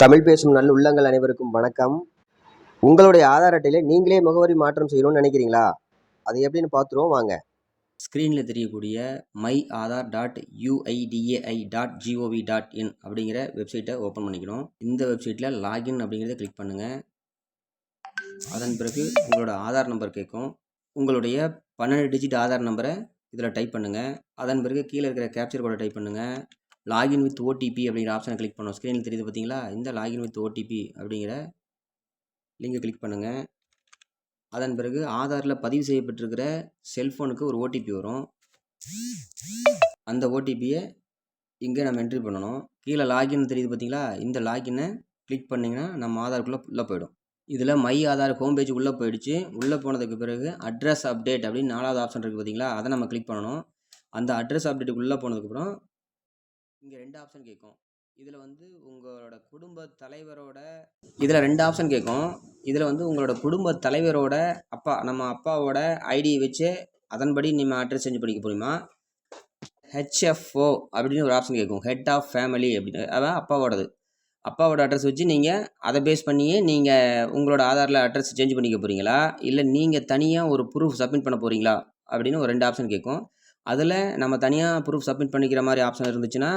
தமிழ் பேசும் நல்ல உள்ளங்கள் அனைவருக்கும் வணக்கம். உங்களுடைய ஆதார் அட்டையில நீங்களே முகவரி மாற்றம் செய்யணும்னு நினைக்கிறீங்களா? அது எப்படின்னு பார்த்துருவோம் வாங்க. ஸ்க்ரீனில் தெரியக்கூடிய my Aadhaar dot UIDAI dot GOV dot in அப்படிங்கிற வெப்சைட்டை ஓப்பன் பண்ணிக்கணும் இந்த வெப்சைட்டில் லாகின் அப்படிங்கிறத கிளிக் பண்ணுங்கள் அதன் பிறகு உங்களோட ஆதார் நம்பர் கேட்கும். உங்களுடைய பன்னெண்டு டிஜிட் ஆதார் நம்பரை இதில் டைப் பண்ணுங்கள் அதன் பிறகு கீழே இருக்கிற கேப்சர் கோடை டைப் பண்ணுங்கள் லாகின் வித் ஓடிபி அப்படிங்கிற ஆப்ஷனை கிளிக் பண்ணணும் ஸ்க்ரீனில் தெரியுது பார்த்தீங்களா இந்த லாகின் வித் ஓடிபி அப்படிங்கிற லிங்கை கிளிக் பண்ணுங்கள் அதன் பிறகு ஆதாரில் பதிவு செய்யப்பட்டிருக்கிற செல்ஃபோனுக்கு ஒரு ஓடிபி வரும். அந்த ஓடிபியை இங்கே நம்ம என்ட்ரி பண்ணணும். கீழே லாகின் தெரியுது பார்த்தீங்களா இந்த லாகினை கிளிக் பண்ணிங்கன்னா நம்ம ஆதாருக்குள்ளே உள்ளே போயிடும். இதில் மை ஆதார் ஹோம் பேஜ் உள்ளே போயிடுச்சு. உள்ளே போனதுக்கு பிறகு அட்ரஸ் அப்டேட் அப்படின்னு நாலாவது ஆப்ஷன் இருக்குது பார்த்தீங்களா அதை நம்ம கிளிக் பண்ணணும். அந்த அட்ரஸ் அப்டேட்டுக்கு உள்ளே போனதுக்கப்புறம் இங்கே ரெண்டு ஆப்ஷன் கேட்கும் இதில் வந்து உங்களோட குடும்ப தலைவரோட இதில் ரெண்டு ஆப்ஷன் கேட்கும் இதில் வந்து உங்களோட குடும்ப தலைவரோட அப்பா நம்ம அப்பாவோட ஐடியை வச்சு அதன்படி நம்ம அட்ரஸ் சேஞ்ச் பண்ணிக்க முடியுமா? ஹெச்எஃப்ஓ அப்படின்னு ஒரு ஆப்ஷன் கேட்கும் ஹெட் ஆஃப் ஃபேமிலி அப்படின்னு. அதான் அப்பாவோடது. அப்பாவோட அட்ரஸ் வச்சு நீங்கள் அதை பேஸ் பண்ணியே நீங்கள் உங்களோட ஆதாரில் அட்ரஸ் சேஞ்ச் பண்ணிக்க போகிறீங்களா இல்லை நீங்கள் தனியாக ஒரு ப்ரூஃப் சப்மிட் பண்ண போகிறீங்களா அப்படின்னு ஒரு ரெண்டு ஆப்ஷன் கேட்கும் அதில் நம்ம தனியாக ப்ரூஃப் சப்மிட் பண்ணிக்கிற மாதிரி ஆப்ஷன் இருந்துச்சுன்னா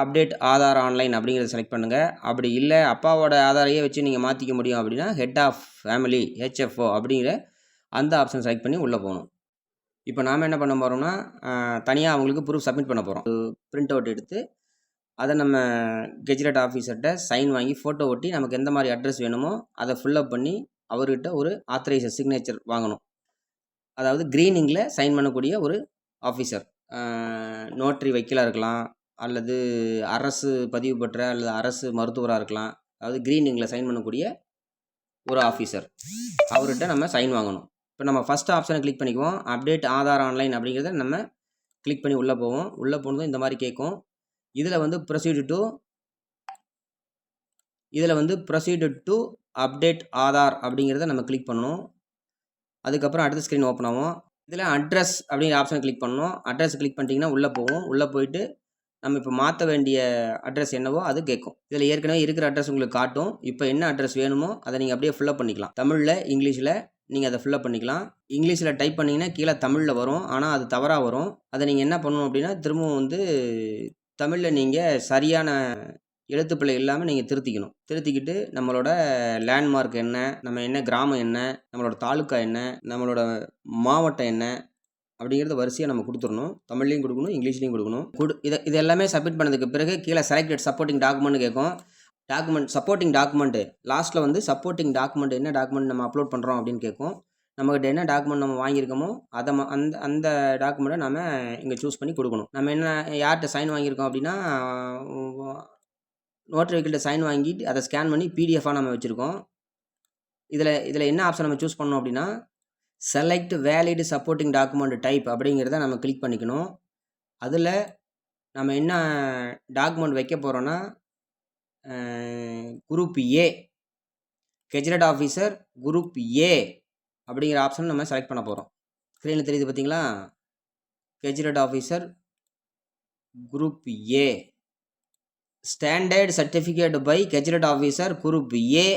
அப்டேட் ஆதார் ஆன்லைன் அப்படிங்கிறத செலக்ட் பண்ணுங்கள் அப்படி இல்லை அப்பாவோட ஆதாரையே வச்சு நீங்கள் மாற்றிக்க முடியும் அப்படின்னா ஹெட் ஆஃப் ஃபேமிலி ஹெச்எஃப்ஓ அப்படிங்கிற அந்த ஆப்ஷன் செலக்ட் பண்ணி உள்ளே போகணும். இப்போ நாம் என்ன பண்ண போகிறோம்னா தனியாக அவங்களுக்கு ப்ரூஃப் சப்மிட் பண்ண போகிறோம் பிரிண்ட் அவுட் எடுத்து அதை நம்ம கெஜ்ரெட் ஆஃபீஸர்கிட்ட சைன் வாங்கி ஃபோட்டோ ஒட்டி நமக்கு எந்த மாதிரி அட்ரஸ் வேணுமோ அதை ஃபில்லப் பண்ணி அவர்கிட்ட ஒரு ஆத்தரைசர் சிக்னேச்சர் வாங்கணும். அதாவது க்ரீனிங்கில் சைன் பண்ணக்கூடிய ஒரு ஆஃபீஸர் நோட்ரி வைக்கலாக இருக்கலாம் அல்லது அரசு பதிவு பெற்ற அல்லது அரசு மருத்துவராக இருக்கலாம். அதாவது க்ரீனிங்கில் சைன் பண்ணக்கூடிய ஒரு ஆஃபீஸர் அவர்கிட்ட நம்ம சைன் வாங்கணும். இப்போ நம்ம ஃபஸ்ட் ஆப்ஷனை கிளிக் பண்ணிக்குவோம். அப்டேட் ஆதார் ஆன்லைன் அப்படிங்கிறத நம்ம கிளிக் பண்ணி உள்ளே போவோம். உள்ளே போனதும் இந்த மாதிரி கேட்கும். இதில் வந்து ப்ரொசீடு டு இதில் வந்து ப்ரொசீடு டு அப்டேட் ஆதார் அப்படிங்கிறத நம்ம கிளிக் பண்ணணும். அதுக்கப்புறம் அடுத்த ஸ்க்ரீன் ஓப்பன் ஆகும் இதில் அட்ரஸ் அப்படிங்கிற ஆப்ஷன் கிளிக் பண்ணணும். அட்ரஸ் கிளிக் பண்ணிட்டீங்கன்னா உள்ளே போவோம் உள்ளே போயிட்டு நம்ம இப்போ மாற்ற வேண்டிய அட்ரஸ் என்னவோ அது கேட்கும் இதில் ஏற்கனவே இருக்கிற அட்ரஸ் உங்களுக்கு காட்டும். இப்போ என்ன அட்ரஸ் வேணுமோ அதை நீங்கள் அப்படியே ஃபில்லப் பண்ணிக்கலாம். தமிழில் இங்கிலீஷில் நீங்கள் அதை ஃபில்லப் பண்ணிக்கலாம். இங்கிலீஷில் டைப் பண்ணிங்கன்னா கீழே தமிழில் வரும். ஆனால் அது தவறாக வரும். அதை நீங்கள் என்ன பண்ணணும் அப்படின்னா திரும்பவும் வந்து தமிழில் நீங்கள் சரியான எழுத்துப்பிழை இல்லாமல் நீங்கள் திருத்திக்கணும். திருத்திக்கிட்டு நம்மளோட லேண்ட்மார்க் என்ன நம்ம என்ன கிராமம் என்ன நம்மளோட தாலுக்கா என்ன நம்மளோட மாவட்டம் என்ன அப்படிங்கிறத வரிசையாக நம்ம கொடுத்துடணும். தமிழ்லையும் கொடுக்கணும் இங்கிலீஷ்லையும் கொடுக்கணும். கொடு இதை இது எல்லாமே சப்மிட் பண்ணதுக்கு பிறகு கீழே செலக்டட் சப்போர்ட்டிங் டாக்குமெண்ட் கேட்கும். டாக்குமெண்ட் சப்போர்ட்டிங் டாக்குமெண்ட்டு லாஸ்ட்டில் வந்து சப்போர்ட்டிங் டாக்குமெண்ட் என்ன டாக்குமெண்ட் நம்ம அப்லோட் பண்ணுறோம் அப்படின்னு கேட்கும். நம்மகிட்ட என்ன டாக்குமெண்ட் நம்ம வாங்கியிருக்கோமோ அதை ம- அந்த அந்த டாக்குமெண்ட்டை நம்ம இங்கே சூஸ் பண்ணி கொடுக்கணும். நம்ம என்ன யார்கிட்ட சைன் வாங்கியிருக்கோம் அப்படின்னா நோட்டரி வைக்கிட்ட சைன் வாங்கிட்டு அதை ஸ்கேன் பண்ணி பிடிஎஃபாக நம்ம வச்சுருக்கோம். இதில் இதில் என்ன ஆப்ஷன் நம்ம சூஸ் பண்ணோம் அப்படின்னா select valid supporting document type அப்படிங்கிறத நம்ம கிளிக் பண்ணிக்கணும். அதில் நம்ம என்ன டாக்குமெண்ட் வைக்க போகிறோன்னா group A gazetted officer group A அப்படிங்கிற ஆப்ஷன் நம்ம செலக்ட் பண்ண போகிறோம் ஸ்க்ரீனில் தெரியுது பார்த்தீங்களா gazetted officer group A standard certificate by gazetted officer group A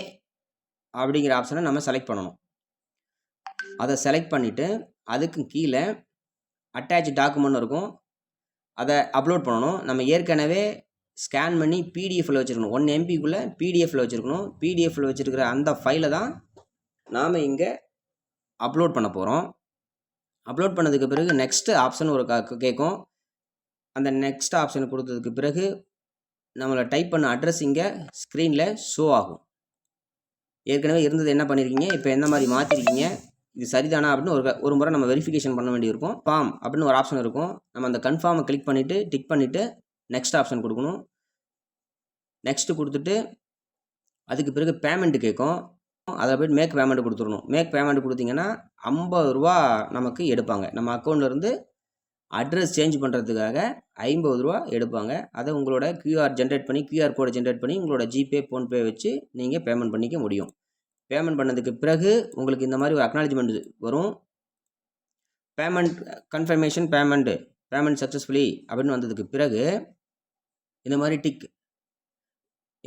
அப்படிங்கிற ஆப்ஷனை நம்ம செலக்ட் பண்ணணும். அதை செலக்ட் பண்ணிவிட்டு அதுக்கு கீழே அட்டாச் டாக்குமெண்ட் இருக்கும். அதை அப்லோட் பண்ணணும். நம்ம ஏற்கனவே ஸ்கேன் பண்ணி பிடிஎஃப்பில் வச்சுருக்கணும். ஒன் எம்பிக்குள்ளே பிடிஎஃப்பில் வச்சுருக்கணும். பிடிஎஃப்பில் வச்சுருக்கிற அந்த ஃபைலை தான் நாம் இங்கே அப்லோட் பண்ண போகிறோம் அப்லோட் பண்ணதுக்கு பிறகு நெக்ஸ்ட்டு ஆப்ஷன் ஒரு கேட்கும் அந்த நெக்ஸ்ட் ஆப்ஷன் கொடுத்ததுக்கு பிறகு நம்மளை டைப் பண்ண அட்ரஸ் இங்கே ஸ்க்ரீனில் ஷோ ஆகும். ஏற்கனவே இருந்தது என்ன பண்ணியிருக்கீங்க இப்போ எந்த மாதிரி மாற்றிருக்கீங்க இது சரிதானா அப்படின்னு ஒரு ஒரு முறை நம்ம வெரிஃபிகேஷன் பண்ண வேண்டியிருக்கும். ஃபார்ம் அப்படின்னு ஒரு ஆப்ஷன் இருக்கும். நம்ம அந்த கன்ஃபார்மை கிளிக் பண்ணிவிட்டு டிக் பண்ணிவிட்டு நெக்ஸ்ட் ஆப்ஷன் கொடுக்கணும். நெக்ஸ்ட்டு கொடுத்துட்டு அதுக்கு பிறகு பேமெண்ட் கேட்கும். அதில் போய்ட்டு மேக் பேமெண்ட் கொடுத்துடணும். மேக் பேமெண்ட் கொடுத்தீங்கன்னா ஐம்பது ரூபா நமக்கு எடுப்பாங்க. நம்ம அக்கௌண்ட்லேருந்து அட்ரஸ் சேஞ்ச் பண்ணுறதுக்காக ஐம்பது ரூபா எடுப்பாங்க. அதை உங்களோட கியூஆர் ஜென்ரேட் பண்ணி கியூஆர் கோடை ஜென்ரேட் பண்ணி உங்களோட ஜிபே ஃபோன்பே வச்சு நீங்கள் பேமெண்ட் பண்ணிக்க முடியும். பேமெண்ட் பண்ணதுக்கு பிறகு உங்களுக்கு இந்த மாதிரி ஒரு அக்னாலஜ்மெண்ட் வரும். Payment confirmation payment payment successfully அப்படின்னு வந்ததுக்கு பிறகு இந்த மாதிரி டிக்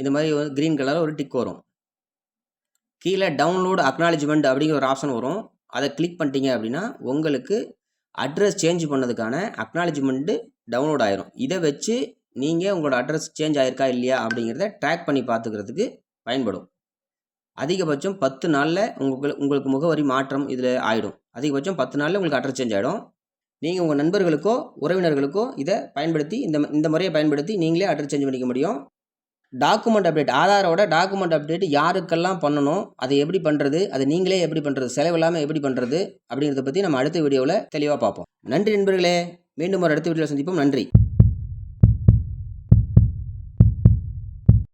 இந்த மாதிரி வந்து க்ரீன் கலரில் ஒரு டிக் வரும். கீழே டவுன்லோடு அக்னாலஜ்மெண்ட் அப்படிங்கிற ஒரு ஆப்ஷன் வரும். அதை கிளிக் பண்ணிட்டீங்க அப்படின்னா உங்களுக்கு அட்ரஸ் சேஞ்ச் பண்ணதுக்கான அக்னாலஜ்மெண்ட்டு டவுன்லோட் ஆயிரும். இதை வச்சு நீங்கள் உங்களோட அட்ரஸ் சேஞ்ச் ஆயிருக்கா இல்லையா அப்படிங்கிறத ட்ராக் பண்ணி பார்த்துக்கிறதுக்கு பயன்படும். அதிகபட்சம் பத்து நாளில் உங்களுக்கு உங்களுக்கு முகவரி மாற்றம் இதில் ஆகிடும் அதிகபட்சம் பத்து நாளில் உங்களுக்கு அட்ரஸ் சேஞ்ச் ஆகிடும் நீங்கள் உங்கள் நண்பர்களுக்கோ உறவினர்களுக்கோ இதை பயன்படுத்தி இந்த இந்த முறையை பயன்படுத்தி நீங்களே அட்ரஸ் சேஞ்ச் பண்ணிக்க முடியும். டாக்குமெண்ட் அப்டேட் ஆதாரோட டாக்குமெண்ட் அப்டேட் யாருக்கெல்லாம் பண்ணணும் அதை எப்படி பண்ணுறது அதை நீங்களே எப்படி பண்ணுறது செலவில்லாமல் எப்படி பண்ணுறது அப்படிங்கிறத பற்றி நம்ம அடுத்த வீடியோவில் தெளிவாக பார்ப்போம். நன்றி நண்பர்களே. மீண்டும் ஒரு அடுத்த வீடியோவில் சந்திப்போம். நன்றி.